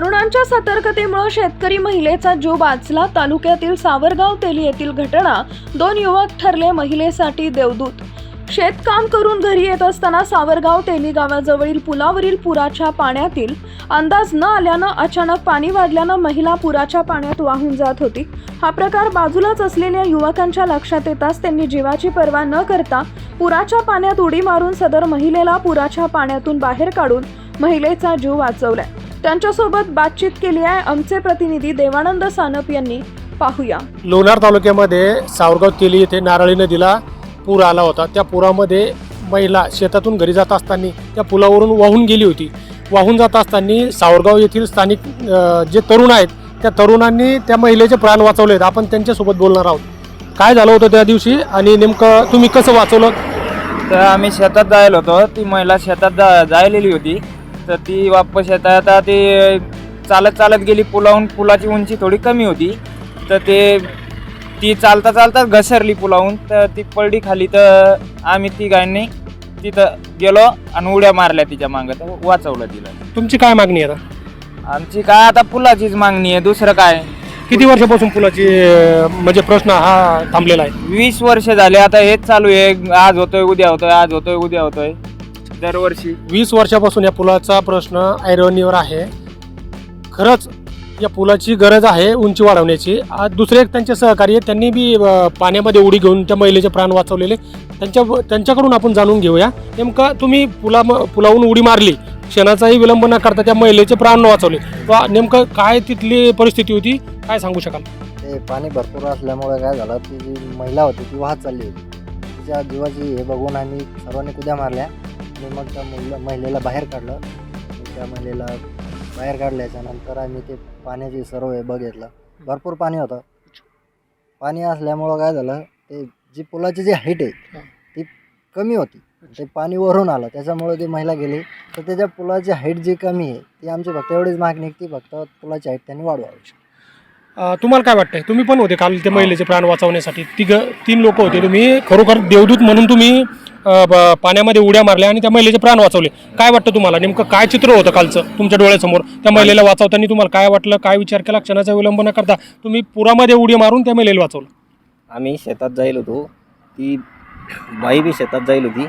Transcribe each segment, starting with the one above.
तरुणांच्या सतर्कतेमुळे शेतकरी महिलेचा जीव वाचला. तालुक्यातील सावरगाव तेली येथील घटना दोन युवक ठरले महिलेसाठी देवदूत. शेतकाम करून घरी येत असताना सावरगाव तेली गावाजवळील पुलावरील पुराच्या पाण्यातील अंदाज न आल्यानं अचानक पाणी वाढल्यानं महिला पुराच्या पाण्यात वाहून जात होती. हा प्रकार बाजूलाच असलेल्या युवकांच्या लक्षात येताच त्यांनी जीवाची पर्वा न करता पुराच्या पाण्यात उडी मारून सदर महिलेला पुराच्या पाण्यातून बाहेर काढून महिलेचा जीव वाचवलाय. त्यांच्यासोबत बातचीत केली आहे. आमचे प्रतिनिधी देवानंद सानप यांनी पाहूया. लोणार तालुक्यामध्ये सावरगाव तेली येथे नारळी नदीला पूर आला होता. त्या पुरामध्ये महिला शेतातून घरी जात असताना त्या पुलावरून वाहून गेली होती. वाहून जात असताना सावरगाव येथील स्थानिक जे तरुण आहेत त्या तरुणांनी त्या महिलेचे प्राण वाचवले आहेत. आपण त्यांच्यासोबत बोलणार आहोत. काय झालं होतं त्या दिवशी आणि नेमकं तुम्ही कसं वाचवलं? तर आम्ही शेतात जायला होतो. ती महिला शेतात जा जायलेली होती. तर ती वापस येता येता ती चालत चालत गेली पुलाहून पुलाची उंची थोडी कमी होती. तर ते ती चालता चालता घसरली पुलाहून तर ती पडली खाली तर आम्ही ती गायनी तिथं गेलो आणि उड्या मारल्या तिच्या मागं. तर वाचवलं तिला. तुमची काय मागणी आहे आता? आमची काय आता पुलाचीच मागणी आहे. दुसरं काय? किती वर्षापासून पुलाची अ, म्हणजे प्रश्न हा थांबलेला आहे? वीस वर्ष झाले. आता हेच चालू आहे. आज होतोय उद्या होतोय आज होतोय उद्या होतोय. दरवर्षी. वीस वर्षापासून या पुलाचा प्रश्न ऐरोनीवर आहे. खरंच या पुलाची गरज आहे उंची वाढवण्याची. आज दुसरे एक त्यांचे सहकारी आहेत त्यांनी बी पाण्यामध्ये उडी घेऊन त्या महिलेचे प्राण वाचवलेले. त्यांच्या त्यांच्याकडून आपण जाणून घेऊया. नेमकं तुम्ही पुला पुलावून उडी मारली क्षणाचाही विलंब न करता त्या महिलेचे प्राण वाचवले. वा नेमकं काय तिथली परिस्थिती होती काय सांगू शकाल? ते पाणी भरपूर असल्यामुळे काय झालं ती जी महिला होती ती वाहत चालली होती. तिच्या जीवाची हे बघून आम्ही सर्वांनी कुद्या मारल्या. आणि मग त्या महिला महिलेला बाहेर काढलं. त्या महिलेला बाहेर काढल्याच्या नंतर आम्ही ते पाण्याची सर्व हे बघितलं भरपूर पाणी होतं. पाणी असल्यामुळं काय झालं ते जी पुलाची जी हाईट आहे ती कमी होती. ते पाणी वरून आलं. त्याच्यामुळे ती महिला गेली. तर त्याच्या पुलाची हाईट जी कमी आहे ती आमची फक्त एवढीच मागणी ती फक्त पुलाची हाईट त्यांनी वाढवावी. अ, तुम्हाला काय वाटतंय? तुम्ही पण होते काल ते महिलेचे प्राण वाचवण्यासाठी. तिघ तीन लोक होते. तुम्ही खरोखर देवदूत म्हणून तुम्ही पाण्यामध्ये उड्या मारल्या आणि त्या महिलेचे प्राण वाचवले. काय वाटतं तुम्हाला? नेमकं काय चित्र होतं कालचं तुमच्या डोळ्यासमोर? त्या महिलेला वाचवताना तुम्हाला काय वाटलं? काय विचार केला? क्षणाचा विलंब न करता तुम्ही पुरामध्ये उडी मारून त्या महिलेला वाचवलं. आम्ही शेतात जाईल होतो. ती बाई बी शेतात जाईल होती.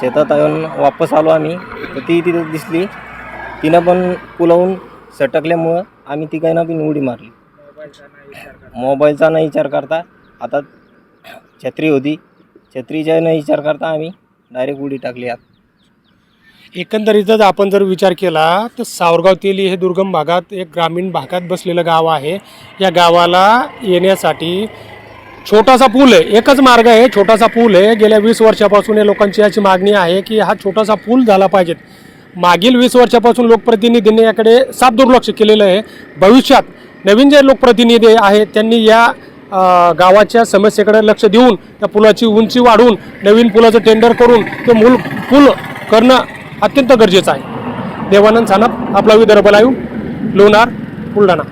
शेतात येऊन वापस आलो आम्ही. तर ती तिथं दिसली. तिनं पण पुलावून सटकल्यामुळं आम्ही ती काही ना पण उडी मारली. मोबाईलचा नाही विचार करता. आता छत्री होती. छत्रीचा नाही विचार करता आम्ही. डायरेक्ट उडी टाकली आत. एकंदरीतच आपण जर विचार केला तर सावरगाव तेली हे दुर्गम भागात एक ग्रामीण भागात बसलेलं गाव आहे. या गावाला येण्यासाठी छोटासा पूल आहे. एकच मार्ग आहे छोटासा पूल आहे. गेल्या वीस वर्षापासून या लोकांची याची मागणी आहे की हा छोटासा पूल झाला पाहिजेत. मागील वीस वर्षापासून लोकप्रतिनिधींनी याकडे साफ दुर्लक्ष केलेलं आहे. भविष्यात नवीन जे लोकप्रतिनिधी आहेत त्यांनी या गावाच्या समस्येकडे लक्ष देऊन त्या पुलाची उंची वाढवून नवीन पुलाचं टेंडर करून ते मूल पूल करणं अत्यंत गरजेचं आहे. देवानंद सानप आपला विदर्भ लाईव्ह लोणार बुलढाणा.